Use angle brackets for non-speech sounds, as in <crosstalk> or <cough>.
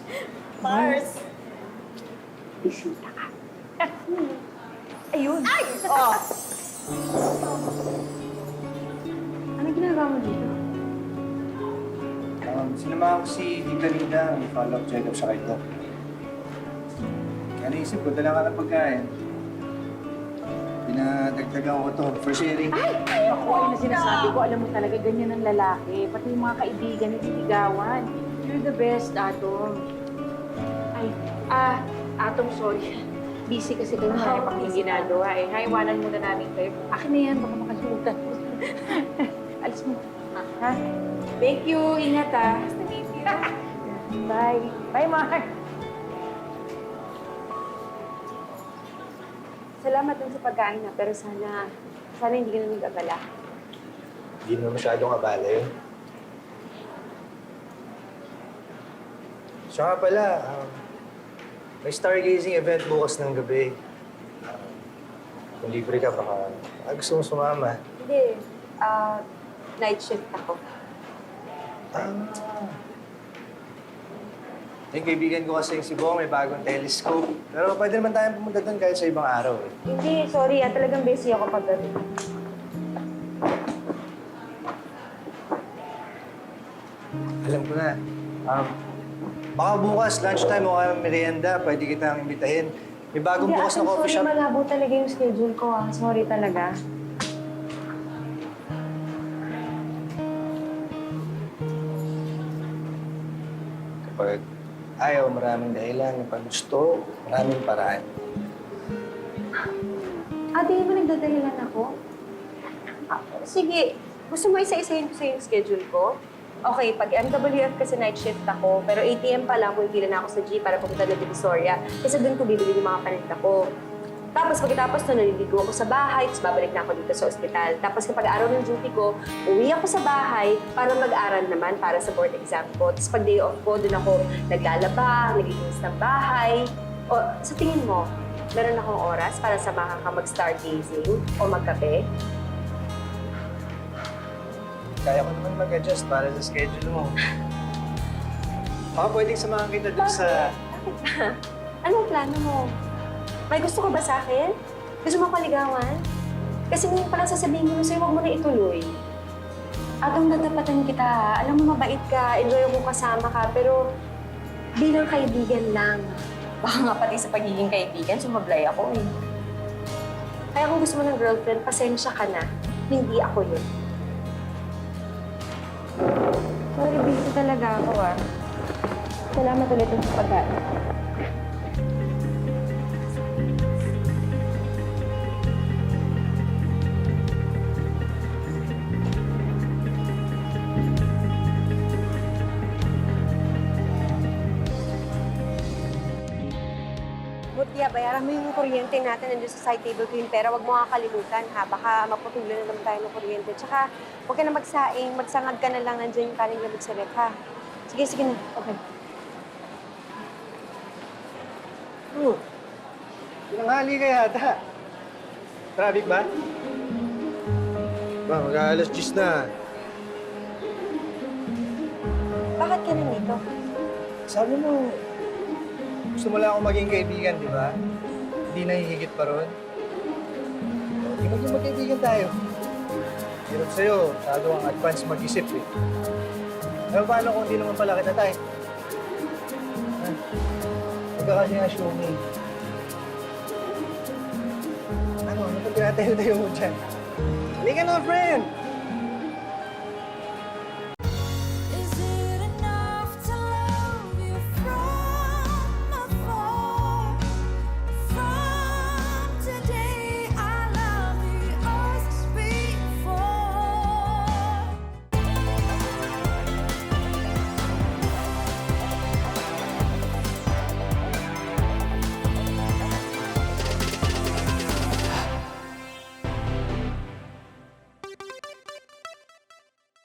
<laughs> Mars! Bisita ka. Ayun! Ay! Oh! Ano ginagawa mo dito? Um, sinamahan ko si Tita Nida, may follow-up check-up siya kay Doc. Kaya naisip ko, dala ka ng pagkain. Pinadagdagan ko to for sharing. Ay, ako ay na sinasabi ko, alam mo talaga ganyan ang lalaki. Pati yung mga kaibigan, nililigawan. You're the best, Atom. Ay, ah, Atom, sorry. Busy kasi kayo, marami pang yung ginagawa eh. Haiwanan muna namin kayo. Akin na yan, baka makalimutan mo. <laughs> Alis mo. Ha? Thank you. Ingat ah. Nice to meet you. <laughs> Bye. Bye, Mark. Salamat dun sa pagkain na, pero sana, sana hindi ka na nag-abala. Hindi naman masyadong abala yun. Nga pala, um, may stargazing event bukas ng gabi. Um, kung libre ka, baka baka gusto mong sumama. Hindi. Ah, night shift ako. Ah. Yung kaibigan ko kasi si Bo, may bagong telescope. Pero pwede naman tayong pumunta doon kahit sa ibang araw eh. Hindi, sorry. Ah, talagang busy ako pag gabi. Alam ko na. Um, baka bukas, lunchtime o kaya merienda, pwede kitang imbitahin. May bagong Hindi, bukas na coffee sorry. shop. Malabo talaga yung schedule ko ah. Sorry talaga. Kapag ayaw, maraming dahilan. Kapag gusto, maraming paraan. Ate, mo nagdadahilan ako? Ah, sige. Gusto mo isa-isahin ko sa yung schedule ko? Okay, pag MWF kasi night shift ako, pero ATM pa lang, pumipila na ako sa G para pumunta na Divisoria. Kasi doon ko bibili yung mga paninda ko. Tapos pagkatapos nun, naliligo ako sa bahay, tapos babalik na ako dito sa ospital. Tapos kapag araw ng duty ko, uwi ako sa bahay para mag-aral naman para sa board exam ko. Tapos pag day off ko, doon ako naglalaba, naglilinis ng bahay. O, sa tingin mo, meron akong oras para samahan ka mag-stargazing o magkape? Kaya ko naman mag-adjust para sa schedule mo. Baka pwedeng samahan kita dun sa... Bakit ba? <laughs> Anong plano mo? May gusto ko ba sa akin? Gusto mo ko ligawan? Kasi ngayon pa lang sasabihin ko sa'yo, huwag mo na ituloy. Atong natapatan kita, alam mo mabait ka, enjoy ako kasama ka, pero bilang kaibigan lang. <laughs> Baka nga pati sa pagiging kaibigan, sumablay ako eh. Kaya kung gusto mo ng girlfriend, pasensya ka na. Hindi ako yun. Sorry, busy talaga ako ah. Salamat ulit sa pagkain. Mutya, bayaran mo yung kuryente natin nandiyo sa side table ko pera. Huwag mo kakalimutan ha. Baka maputulan na naman tayo ng kuryente. Tsaka huwag ka na magsaing. Magsangag ka na lang nandiyan yung kaning gamit sa rep ha. Sige, sige na. Okay. Oh, tinanghali ka yata. Traffic ba? Ba, mag-aalas 10 na. Bakit ka nandito? Sabi mo, gusto mo lang ako maging kaibigan, di ba? Hindi nahihigit pa ron. Di maging magkaibigan tayo. Hirap sa'yo, masyado ang advance mag-isip eh. Pero paano kung hindi naman pala kita tayo? Ha? Huwag ka kasi showme. Ano, ano pa tinatayo-tayo mo dyan? Halika na, friend!